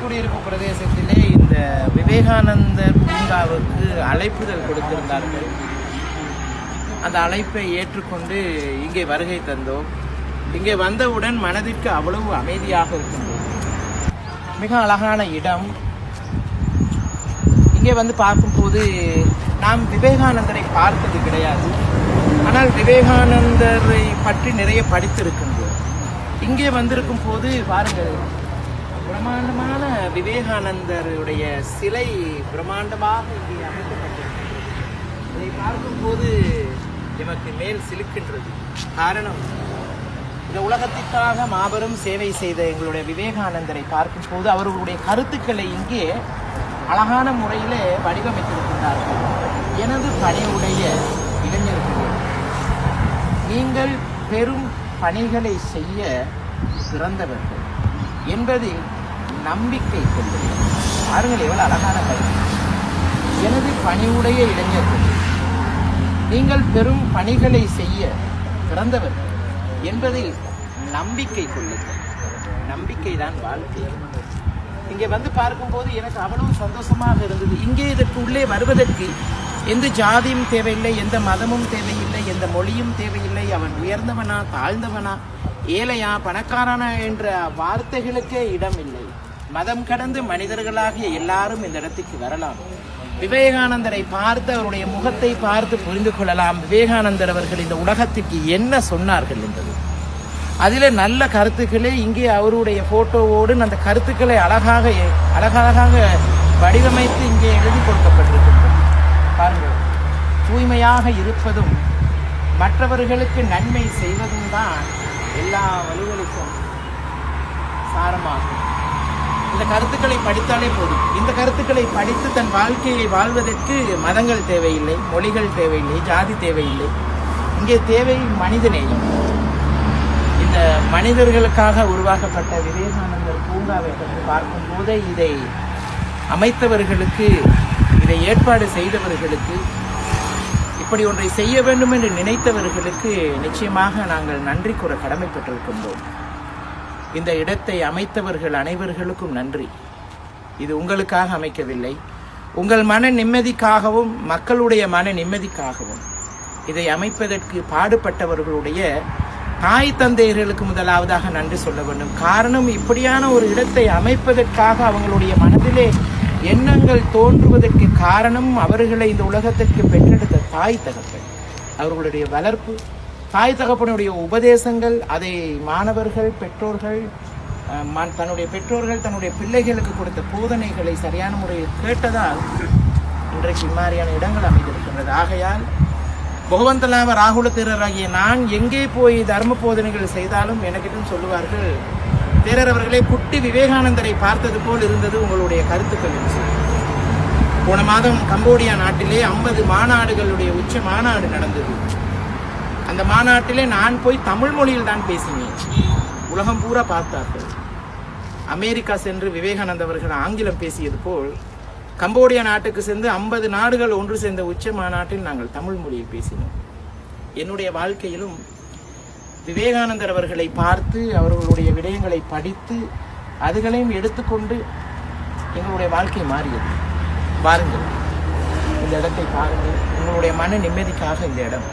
குடியிருப்பு பிரதேசத்திலே இந்த விவேகானந்தர் பூங்காவுக்கு அழைப்புதல் கொடுத்திருந்தார்கள். அந்த அழைப்பை ஏற்றுக்கொண்டு இங்கே வருகை தந்தோம். இங்கே வந்தவுடன் மனதிற்கு அவ்வளவு அமைதியாக இருக்கின்றது. மிக அழகான இடம். இங்கே வந்து பார்க்கும்போது நாம் விவேகானந்தரை பார்த்தது கிடையாது. ஆனால் விவேகானந்தரை பற்றி நிறைய படித்திருக்கின்றோம். இங்கே வந்திருக்கும் போது பாருங்கள் பிரம்மாண்டமான விவேகானந்தருடைய சிலை பிரம்மாண்டமாக இங்கே அமைக்கப்பட்டிருக்கிறது. இதை பார்க்கும்போது எமக்கு மேல் சிலுக்கின்றது. காரணம் இந்த உலகத்திற்காக மாபெரும் சேவை செய்த எங்களுடைய விவேகானந்தரை பார்க்கும்போது அவர்களுடைய கருத்துக்களை இங்கே அழகான முறையில் வடிவமைத்திருக்கின்றார்கள். எனது பணியுடைய இளைஞர்கள் நீங்கள் பெரும் பணிகளை செய்ய சிறந்தவர்கள் என்பதில் நம்பிக்கை கொள்ளுங்கள் பாருங்கள் எவ்வளவு அழகான கருத்து. எனது பணிவுடைய இளைஞர்கள் நீங்கள் பெரும் பணிகளை செய்ய பிறந்தவர்கள் என்பதில் நம்பிக்கை கொள்ளுங்கள். நம்பிக்கை தான் வாழ்க்கை. இங்கே வந்து பார்க்கும்போது எனக்கு அவ்வளவு சந்தோஷமாக இருந்தது. இங்கே இதற்கு உள்ளே வருவதற்கு எந்த ஜாதியும் தேவையில்லை எந்த மதமும் தேவையில்லை எந்த மொழியும் தேவையில்லை. அவன் உயர்ந்தவனா தாழ்ந்தவனா ஏழையா பணக்காரனா என்ற வார்த்தைகளுக்கே இடம் இல்லை மதம் கடந்து மனிதர்களாகிய எல்லாரும் இந்த இடத்துக்கு வரலாம். விவேகானந்தரை பார்த்து அவருடைய முகத்தை பார்த்து புரிந்து கொள்ளலாம். விவேகானந்தர் அவர்கள் இந்த உலகத்துக்கு என்ன சொன்னார்கள் என்பது. அதில் நல்ல கருத்துக்களே இங்கே அவருடைய போட்டோவோடு அந்த கருத்துக்களை அழகாக அழகழகாக வடிவமைத்து இங்கே எழுதி கொடுக்கப்பட்டிருக்கின்றது. பாருங்கள். தூய்மையாக இருப்பதும் மற்றவர்களுக்கு நன்மை செய்வதும் தான் எல்லா வழிகளுக்கும் சாரமாகும். இந்த கருத்துக்களை படித்தாலே போதும். இந்த கருத்துக்களை படித்து தன் வாழ்க்கையை வாழ்வதற்கு மதங்கள் தேவையில்லை மொழிகள் தேவையில்லை ஜாதி தேவையில்லை. இங்கே தேவை மனிதநேயம். இந்த மனிதர்களுக்காக உருவாக்கப்பட்ட விவேகானந்தர் பூங்காவை பற்றி பார்க்கும் போதே இதை அமைத்தவர்களுக்கு இதை ஏற்பாடு செய்தவர்களுக்கு இப்படி ஒன்றை செய்ய வேண்டும் என்று நினைத்தவர்களுக்கு நிச்சயமாக நாங்கள் நன்றி கூற கடமைப்பட்டிருக்கின்றோம். இந்த இடத்தை அமைத்தவர்கள் அனைவர்களுக்கும் நன்றி. இது உங்களுக்காக அமைக்கவில்லை. உங்கள் மன நிம்மதிக்காகவும் மக்களுடைய மன நிம்மதிக்காகவும். இதை அமைப்பதற்கு பாடுபட்டவர்களுடைய தாய் தந்தையர்களுக்கு முதலாவதாக நன்றி சொல்ல வேண்டும். காரணம் இப்படியான ஒரு இடத்தை அமைப்பதற்காக அவங்களுடைய மனதிலே எண்ணங்கள் தோன்றுவதற்கு காரணம் அவர்களை இந்த உலகத்திற்கு பெற்றெடுத்த தாய் தகப்பன். அவர்களுடைய வளர்ப்பு தாய் தகப்பனுடைய உபதேசங்கள் அதை மாணவர்கள் பெற்றோர்கள் தன்னுடைய பெற்றோர்கள் தன்னுடைய பிள்ளைகளுக்கு கொடுத்த போதனைகளை சரியான முறையில் கேட்டதால் இன்றைக்கு இம்மாதிரியான இடங்கள் அமைந்திருக்கின்றது. ஆகையால் பகவந்தலாவ ராகுல தேரராகிய நான் எங்கே போய் தர்ம போதனைகள் செய்தாலும் எனக்கிட்டும் சொல்லுவார்கள் தேரர் அவர்களே குட்டி விவேகானந்தரை பார்த்தது போல் இருந்தது உங்களுடைய கருத்துக்கள் என்று போன மாதம் கம்போடியா நாட்டிலே ஐம்பது மாநாடுகளுடைய உச்ச மாநாடு நடந்தது. அந்த மாநாட்டிலே நான் போய் தமிழ் மொழியில் தான் பேசினேன். உலகம் பூரா பார்த்தார்கள். அமெரிக்கா சென்று விவேகானந்த அவர்கள் ஆங்கிலம் பேசியது போல் கம்போடியா நாட்டுக்கு சென்று ஐம்பது நாடுகள் ஒன்று சேர்ந்த உச்ச மாநாட்டில் நாங்கள் தமிழ் மொழியில் பேசினோம். என்னுடைய வாழ்க்கையிலும் விவேகானந்தர் அவர்களை பார்த்து அவர்களுடைய விடயங்களை படித்து அதுகளையும் எடுத்துக்கொண்டு எங்களுடைய வாழ்க்கை மாறியது. பாருங்கள் இந்த இடத்தை பாருங்கள். உங்களுடைய மன நிம்மதிக்காக இந்த இடம்.